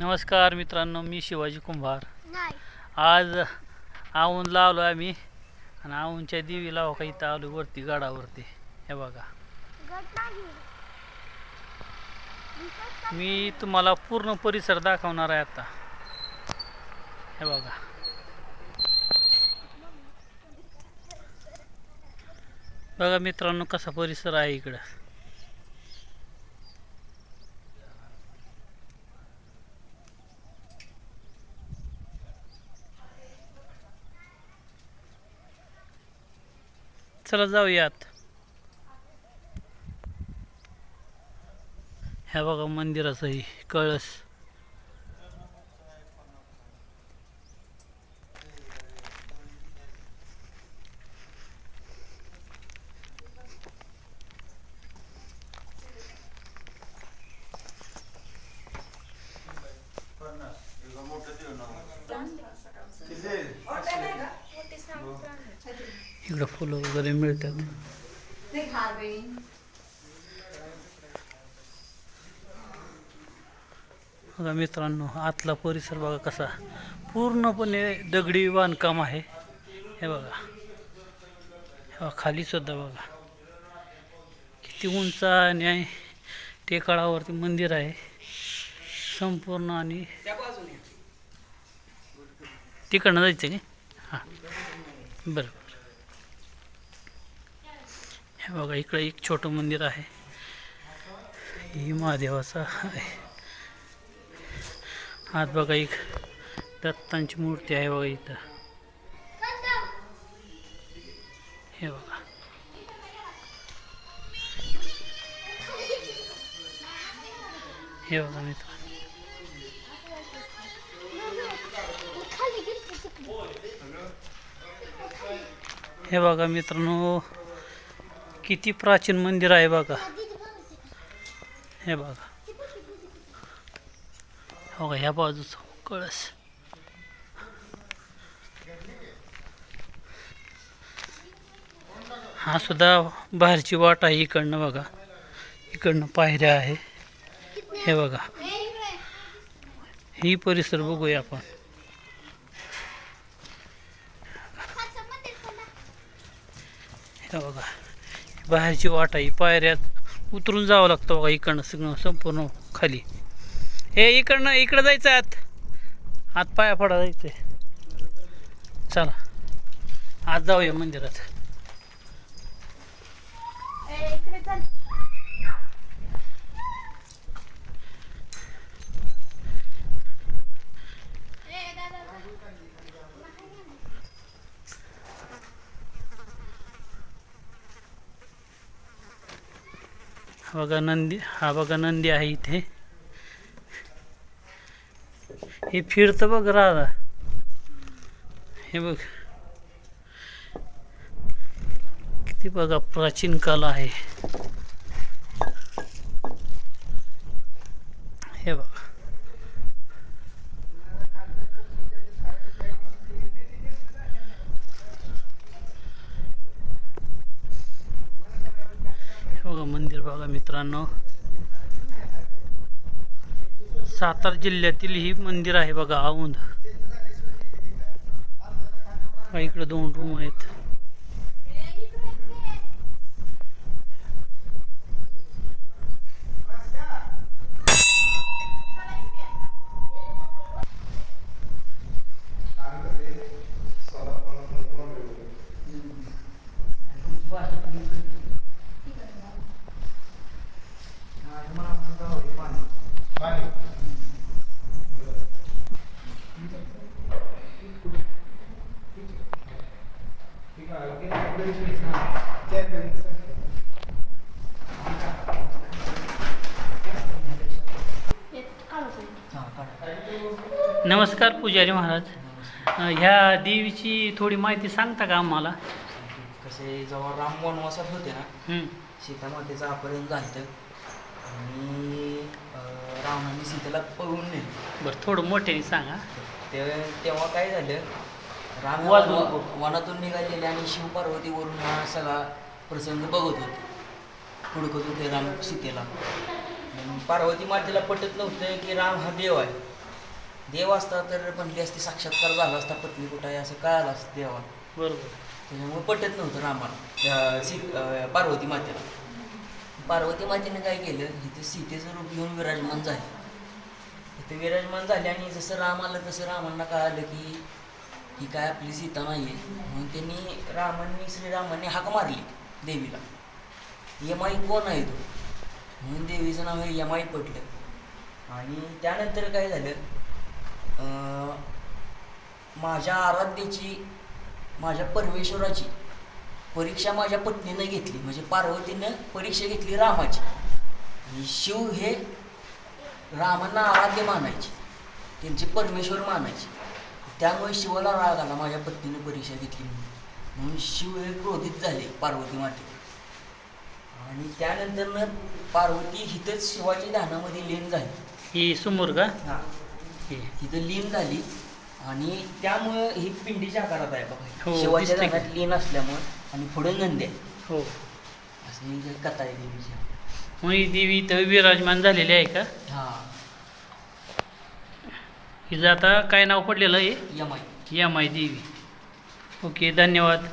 नमस्कार मित्रांनो मी शिवाजी कुंभार. आज आवूनला आलो आम्ही आणि आवूनच्या देवीला हो का इथं आलो वरती गडावरती. हे बघा? मी तुम्हाला पूर्ण परिसर दाखवणार आहे आता. हे बघा. बघा मित्रांनो कसा परिसर आहे इकडं. चला जाऊयात. ह्या बघा मंदिराचंही कळस. इकडं फुलं वगैरे मिळतात. बघा मित्रांनो आतला परिसर बघा कसा पूर्णपणे दगडी बांधकाम आहे. हे बघा. हे बघा खाली सुद्धा बघा. किती उंच आणि टेकाळावरती मंदिर आहे. संपूर्ण आणि तिकडनं जायचं की? हां. बरं बरं. हे। बघा, इकडं एक छोटं मंदिर आहे. ही महादेवाचं आहे. आत बघा, एक दत्तांची मूर्ती आहे बघा इथं. हे बघा. हे बघा मित्र. हे बघा मित्रांनो किती प्राचीन मंदिर आहे बघा. हे बघा. हो का ह्या बाजूचं कळस. हा सुद्धा बाहेरची वाट आहे इकडनं बघा. इकडनं पायऱ्या आहे. हे बघा. ही परिसर बघूया आपण. हे बघा. बाहेरची वाट आहे पायऱ्यात उतरून जावं लागतं बघा इकडनं सगळं संपूर्ण खाली. हे इकडनं इकडं जायचं आत. आत पाया पडा जायचं चला. आज जाऊया मंदिरात. हा बघा नंदी हा बघा नंदी आहे इथे. हे फिरतं बघ राधा. हे बघ. किती बघा प्राचीन कला आहे. बघा मित्रांनो. सातारा जिल्ह्यातील ही मंदिर आहे बघा औंध. इकडे दोन रूम आहेत हे काढून नमस्कार पुजारी महाराज. ह्या देवीची थोडी माहिती सांगता का आम्हाला? कसे जेव्हा राम वनवासात होते ना सीतामातेचं अपहरण झालं आणि रावणाने सीतेला पळवून नेलं. बरं थोडं मोठ्याने सांगा. तेव्हा काय झालं राम वाजवून. वनातून निघालेले आणि शिव पार्वतीवरून हा सगळा प्रसंग बघत होते. हुडकत होते राम सीतेला. पार्वती मातेला पटत नव्हतं की राम हा देव आहे. देव असता तर म्हणली असती साक्षात्कार झाला असता पत्नी कुठं आहे असं कळालं असतं देवा बरोबर. त्याच्यामुळे पटत नव्हतं रामाला सी पार्वती मातेला. पार्वती मातेने काय केलं इथे सीतेचं रूप घेऊन विराजमान झाले. इथे विराजमान झाले आणि जसं राम आलं तसं रामांना कळालं की ही काय आपली सीता नाही आहे म्हणून त्यांनी रामांनी श्रीरामांनी हाक मारली देवीला. यमाई कोण आहे तो? म्हणून देवीचं नाव हे यमाई पडलं आणि त्यानंतर काय झालं? माझ्या आराध्याची माझ्या परमेश्वराची परीक्षा माझ्या पत्नीनं घेतली. म्हणजे पार्वतीनं परीक्षा घेतली रामाची. आणि शिव हे रामांना आराध्य मानायचे. त्यांचे परमेश्वर मानायचे. त्यामुळे शिवाला राग आला. माझ्या पत्नीनं परीक्षा घेतली म्हणून. शिव हे क्रोधित झाले पार्वती माते. आणि त्यानंतर पार्वती हिथंच शिवाच्या ध्यानामध्ये लीन झाली. ही समोर का? तिथं लीन झाली. आणि त्यामुळं ही पिंडीच्या आकारात आहे बघा. हो, शिवाच्या ध्यानात लीन असल्यामुळं आणि पुढं नंदी आहे. हो. असं कथा आहे देवीची. मग ही देवी इथं विराजमान झालेली आहे का? हा. हिचं आता काय नाव पडलेलं आहे? यमाई. यमाई देवी. ओके धन्यवाद.